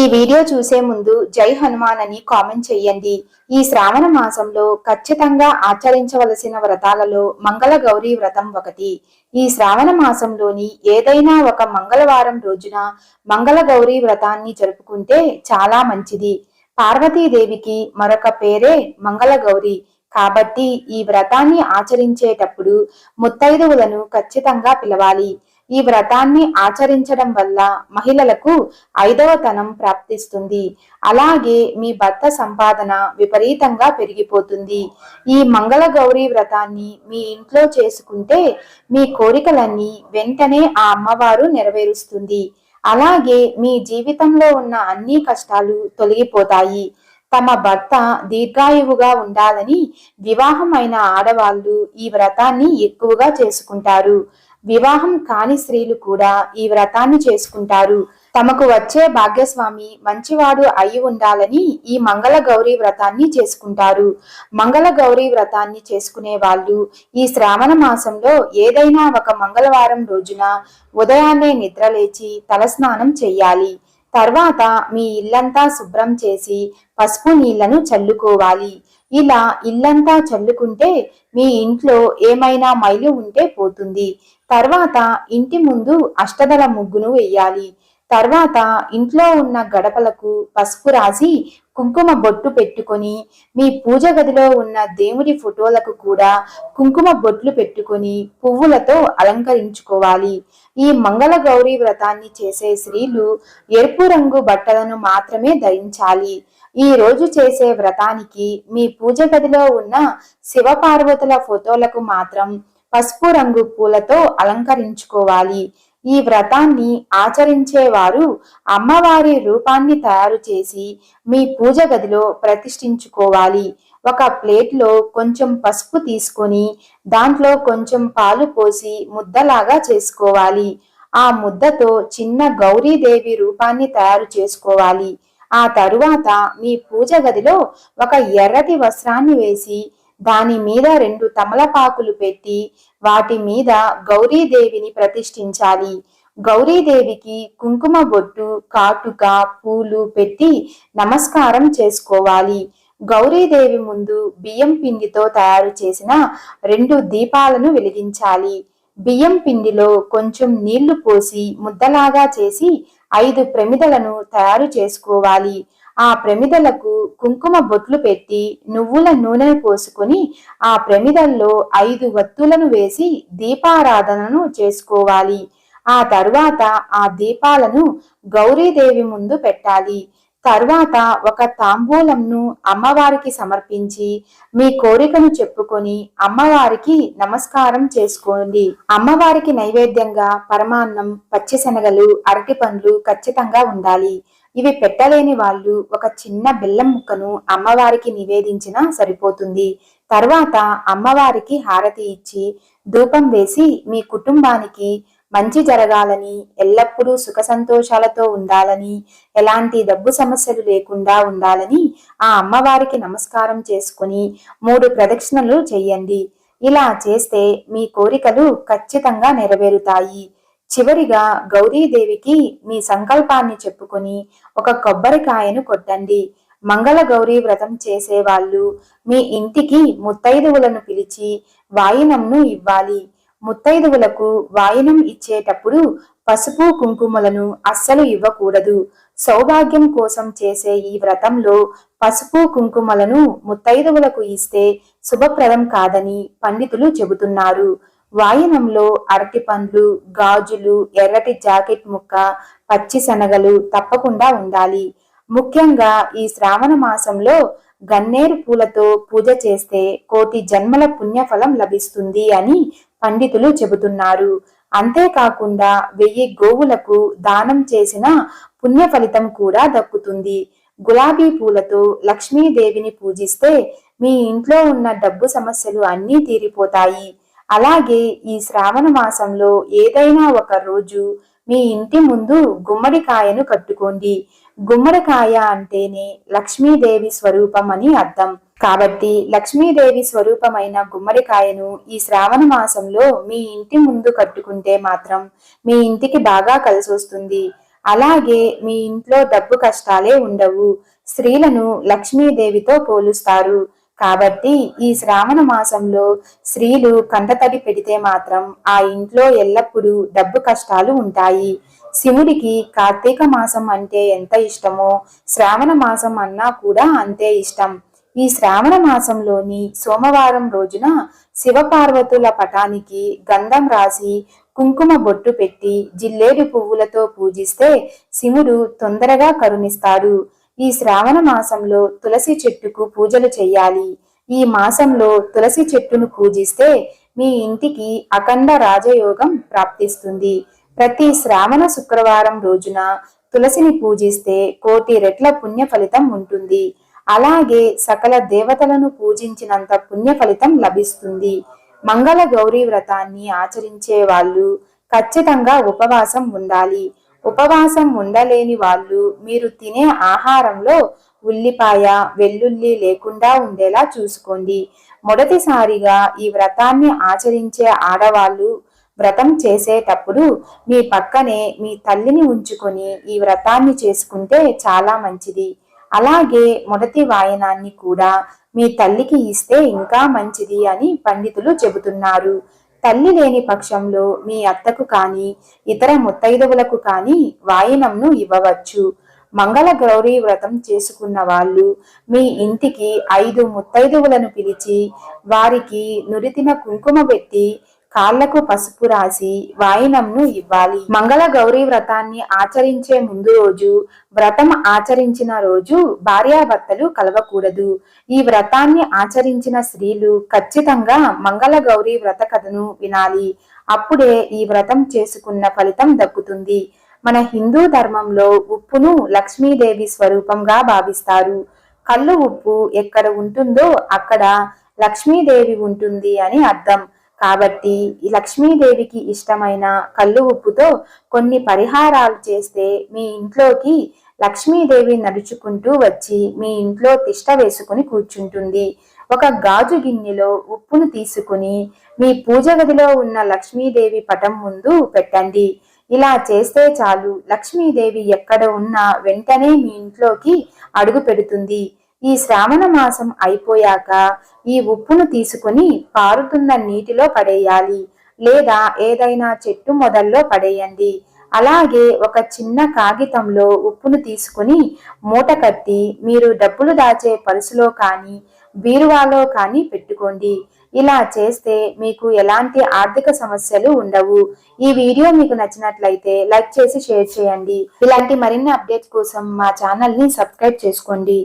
ఈ వీడియో చూసే ముందు జై హనుమాన్ అని కామెంట్ చేయండి. ఈ శ్రావణ మాసంలో ఖచ్చితంగా ఆచరించవలసిన వ్రతాలలో మంగళ గౌరీ వ్రతం ఒకటి. ఈ శ్రావణ మాసంలోని ఏదైనా ఒక మంగళవారం రోజున మంగళ గౌరీ వ్రతాన్ని జరుపుకుంటే చాలా మంచిది. పార్వతీదేవికి మరొక పేరే మంగళ గౌరి కాబట్టి ఈ వ్రతాన్ని ఆచరించేటప్పుడు ముత్తైదువులను ఖచ్చితంగా పిలవాలి. ఈ వ్రతాన్ని ఆచరించడం వల్ల మహిళలకు ఐదవ తనం ప్రాప్తిస్తుంది. అలాగే మీ భర్త సంపాదన విపరీతంగా పెరిగిపోతుంది. ఈ మంగళ గౌరీ వ్రతాన్ని మీ ఇంట్లో చేసుకుంటే మీ కోరికలన్నీ వెంటనే ఆ అమ్మవారు నెరవేరుస్తుంది. అలాగే మీ జీవితంలో ఉన్న అన్ని కష్టాలు తొలగిపోతాయి. తమ భర్త దీర్ఘాయువుగా ఉండాలని వివాహమైన ఆడవాళ్ళు ఈ వ్రతాన్ని ఎక్కువగా చేసుకుంటారు. వివాహం కాని స్త్రీలు కూడా ఈ వ్రతాన్ని చేసుకుంటారు. తమకు వచ్చే భాగ్యస్వామి మంచివాడు అయి ఉండాలని ఈ మంగళ గౌరీ వ్రతాన్ని చేసుకుంటారు. మంగళ గౌరీ వ్రతాన్ని చేసుకునే వాళ్ళు ఈ శ్రావణ మాసంలో ఏదైనా ఒక మంగళవారం రోజున ఉదయాన్నే నిద్రలేచి తలస్నానం చెయ్యాలి. తర్వాత మీ ఇల్లంతా శుభ్రం చేసి పసుపు నీళ్ళను చల్లుకోవాలి. ఇలా ఇల్లంతా చల్లుకుంటే మీ ఇంట్లో ఏమైనా మైలు ఉంటే పోతుంది. తర్వాత ఇంటి ముందు అష్టదళ ముగ్గును వెయ్యాలి తర్వాత ఇంట్లో ఉన్న గడపలకు పసుపు రాసి కుంకుమ బొట్టు పెట్టుకొని మీ పూజ గదిలో ఉన్న దేవుడి ఫోటోలకు కూడా కుంకుమ బొట్లు పెట్టుకొని పువ్వులతో అలంకరించుకోవాలి. ఈ మంగళ గౌరీ వ్రతాన్ని చేసే స్త్రీలు ఎరుపు రంగు బట్టలను మాత్రమే ధరించాలి. ఈ రోజు చేసే వ్రతానికి మీ పూజ గదిలో ఉన్న శివపార్వతుల ఫోటోలకు మాత్రం పసుపు రంగు పూలతో అలంకరించుకోవాలి. ఈ వ్రతాన్ని ఆచరించేవారు అమ్మవారి రూపాన్ని తయారు చేసి మీ పూజ గదిలో ప్రతిష్ఠించుకోవాలి. ఒక ప్లేట్లో కొంచెం పసుపు తీసుకొని దాంట్లో కొంచెం పాలు పోసి ముద్దలాగా చేసుకోవాలి. ఆ ముద్దతో చిన్న గౌరీదేవి రూపాన్ని తయారు చేసుకోవాలి. ఆ తరువాత మీ పూజ గదిలో ఒక ఎర్రటి వస్త్రాన్ని వేసి దాని మీద రెండు తమలపాకులు పెట్టి వాటి మీద గౌరీదేవిని ప్రతిష్ఠించాలి. గౌరీదేవికి కుంకుమ బొట్టు కాటుక పూలు పెట్టి నమస్కారం చేసుకోవాలి. గౌరీదేవి ముందు బియ్యం పిండితో తయారు చేసిన రెండు దీపాలను వెలిగించాలి. బియ్యం పిండిలో కొంచెం నీళ్ళు పోసి ముద్దలాగా చేసి ఐదు ప్రమిదలను తయారు చేసుకోవాలి. ఆ ప్రమిదలకు కుంకుమ బొట్లు పెట్టి నువ్వుల నూనెను పోసుకొని ఆ ప్రమిదల్లో ఐదు వత్తులను వేసి దీపారాధనను చేసుకోవాలి. ఆ తరువాత ఆ దీపాలను గౌరీదేవి ముందు పెట్టాలి. తర్వాత ఒక తాంబూలంను అమ్మవారికి సమర్పించి మీ కోరికను చెప్పుకొని అమ్మవారికి నమస్కారం చేసుకోండి. అమ్మవారికి నైవేద్యంగా పరమాన్నం పచ్చిశనగలు అరటి పండ్లు ఖచ్చితంగా ఉండాలి. ఇవి పెట్టలేని వాళ్ళు ఒక చిన్న బెల్లం ముక్కను అమ్మవారికి నివేదించినా సరిపోతుంది. తర్వాత అమ్మవారికి హారతి ఇచ్చి ధూపం వేసి మీ కుటుంబానికి మంచి జరగాలని ఎల్లప్పుడూ సుఖ సంతోషాలతో ఉండాలని ఎలాంటి డబ్బు సమస్యలు లేకుండా ఉండాలని ఆ అమ్మవారికి నమస్కారం చేసుకుని మూడు ప్రదక్షిణలు చెయ్యండి ఇలా చేస్తే మీ కోరికలు ఖచ్చితంగా నెరవేరుతాయి. చివరిగా గౌరీదేవికి మీ సంకల్పాన్ని చెప్పుకొని ఒక కొబ్బరికాయను కొట్టండి. మంగళ గౌరీ వ్రతం చేసేవాళ్ళు మీ ఇంటికి ముత్తైదువులను పిలిచి వాయినంను ఇవ్వాలి. ముత్తైదువులకు వాయినం ఇచ్చేటప్పుడు పసుపు కుంకుమలను అస్సలు ఇవ్వకూడదు. సౌభాగ్యం కోసం చేసే ఈ వ్రతంలో పసుపు కుంకుమలను ముత్తైదువులకు ఇస్తే శుభప్రదం కాదని పండితులు చెబుతున్నారు. వాయనంలో అరటి పండ్లు గాజులు ఎర్రటి జాకెట్ ముక్క పచ్చి శనగలు తప్పకుండా ఉండాలి. ముఖ్యంగా ఈ శ్రావణ మాసంలో గన్నేరు పూలతో పూజ చేస్తే కోటి జన్మల పుణ్యఫలం లభిస్తుంది అని పండితులు చెబుతున్నారు. అంతేకాకుండా వెయ్యి గోవులకు దానం చేసిన పుణ్య ఫలితం కూడా దక్కుతుంది. గులాబీ పూలతో లక్ష్మీదేవిని పూజిస్తే మీ ఇంట్లో ఉన్న డబ్బు సమస్యలు అన్నీ తీరిపోతాయి. అలాగే ఈ శ్రావణ మాసంలో ఏదైనా ఒక రోజు మీ ఇంటి ముందు గుమ్మడికాయను కట్టుకోండి. గుమ్మడికాయ అంటేనే లక్ష్మీదేవి స్వరూపం అని అర్థం. కాబట్టి లక్ష్మీదేవి స్వరూపమైన గుమ్మడికాయను ఈ శ్రావణ మాసంలో మీ ఇంటి ముందు కట్టుకుంటే మాత్రం మీ ఇంటికి బాగా కలిసి వస్తుంది అలాగే మీ ఇంట్లో డబ్బు కష్టాలే ఉండవు. స్త్రీలను లక్ష్మీదేవితో పోలుస్తారు. కాబట్టి ఈ శ్రావణ మాసంలో స్త్రీలు కండతడి పెడితే మాత్రం ఆ ఇంట్లో ఎల్లప్పుడూ డబ్బు కష్టాలు ఉంటాయి. శివుడికి కార్తీక మాసం అంటే ఎంత ఇష్టమో శ్రావణ మాసం అన్నా కూడా అంతే ఇష్టం. ఈ శ్రావణ మాసంలోని సోమవారం రోజున శివపార్వతుల పటానికి గంధం రాసి కుంకుమ బొట్టు పెట్టి జిల్లేడు పువ్వులతో పూజిస్తే శివుడు తొందరగా కరుణిస్తాడు. ఈ శ్రావణ మాసంలో తులసి చెట్టుకు పూజలు చేయాలి ఈ మాసంలో తులసి చెట్టును పూజిస్తే మీ ఇంటికి అఖండ రాజయోగం ప్రాప్తిస్తుంది. ప్రతి శ్రావణ శుక్రవారం రోజున తులసిని పూజిస్తే కోటి రెట్ల పుణ్య ఫలితం ఉంటుంది. అలాగే సకల దేవతలను పూజించినంత పుణ్య ఫలితం లభిస్తుంది. మంగళ గౌరీ వ్రతాన్ని ఆచరించే వాళ్ళు ఖచ్చితంగా ఉపవాసం ఉండాలి. ఉపవాసం ఉండలేని వాళ్ళు మీరు తినే ఆహారంలో ఉల్లిపాయ వెల్లుల్లి లేకుండా ఉండేలా చూసుకోండి. మొదటిసారిగా ఈ వ్రతాన్ని ఆచరించే ఆడవాళ్ళు వ్రతం చేసేటప్పుడు మీ పక్కనే మీ తల్లిని ఉంచుకొని ఈ వ్రతాన్ని చేసుకుంటే చాలా మంచిది. అలాగే మొదటి వాయనాన్ని కూడా మీ తల్లికి ఇస్తే ఇంకా మంచిది అని పండితులు చెబుతున్నారు. తల్లి లేని పక్షంలో మీ అత్తకు కాని ఇతర ముత్తైదవులకు కానీ వాయినంను ఇవ్వవచ్చు. మంగళ గౌరీ వ్రతం చేసుకున్న వాళ్ళు మీ ఇంటికి ఐదు ముత్తైదువులను పిలిచి వారికి నురితిన కుంకుమ పెట్టి కాళ్ళకు పసుపు రాసి వాయినంను ఇవ్వాలి. మంగళ గౌరీ వ్రతాన్ని ఆచరించే ముందు రోజు వ్రతం ఆచరించిన రోజు భార్యాభర్తలు కలవకూడదు. ఈ వ్రతాన్ని ఆచరించిన స్త్రీలు ఖచ్చితంగా మంగళ గౌరీ వ్రత కథను వినాలి. అప్పుడే ఈ వ్రతం చేసుకున్న ఫలితం దక్కుతుంది. మన హిందూ ధర్మంలో ఉప్పును లక్ష్మీదేవి స్వరూపంగా భావిస్తారు. కళ్ళు ఉప్పు ఎక్కడ ఉంటుందో అక్కడ లక్ష్మీదేవి ఉంటుంది అని అర్థం. కాబట్టి లక్ష్మీదేవికి ఇష్టమైన కళ్ళు ఉప్పుతో కొన్ని పరిహారాలు చేస్తే మీ ఇంట్లోకి లక్ష్మీదేవి నడుచుకుంటూ వచ్చి మీ ఇంట్లో తిష్ట వేసుకుని కూర్చుంటుంది. ఒక గాజు గిన్నెలో ఉప్పును తీసుకుని మీ పూజ గదిలో ఉన్న లక్ష్మీదేవి పటం ముందు పెట్టండి. ఇలా చేస్తే చాలు లక్ష్మీదేవి ఎక్కడ ఉన్నా వెంటనే మీ ఇంట్లోకి అడుగు పెడుతుంది. ఈ శ్రావణ మాసం అయిపోయాక ఈ ఉప్పును తీసుకుని పారుతున్న నీటిలో పడేయాలి లేదా ఏదైనా చెట్టు మొదల్లో పడేయండి. అలాగే ఒక చిన్న కాగితంలో ఉప్పును తీసుకుని మూట కట్టి మీరు డబ్బులు దాచే పరుసులో కానీ బీరువాలో కానీ పెట్టుకోండి. ఇలా చేస్తే మీకు ఎలాంటి ఆర్థిక సమస్యలు ఉండవు. ఈ వీడియో మీకు నచ్చినట్లయితే లైక్ చేసి షేర్ చేయండి. ఇలాంటి మరిన్ని అప్డేట్స్ కోసం మా ఛానల్ని సబ్స్క్రైబ్ చేసుకోండి.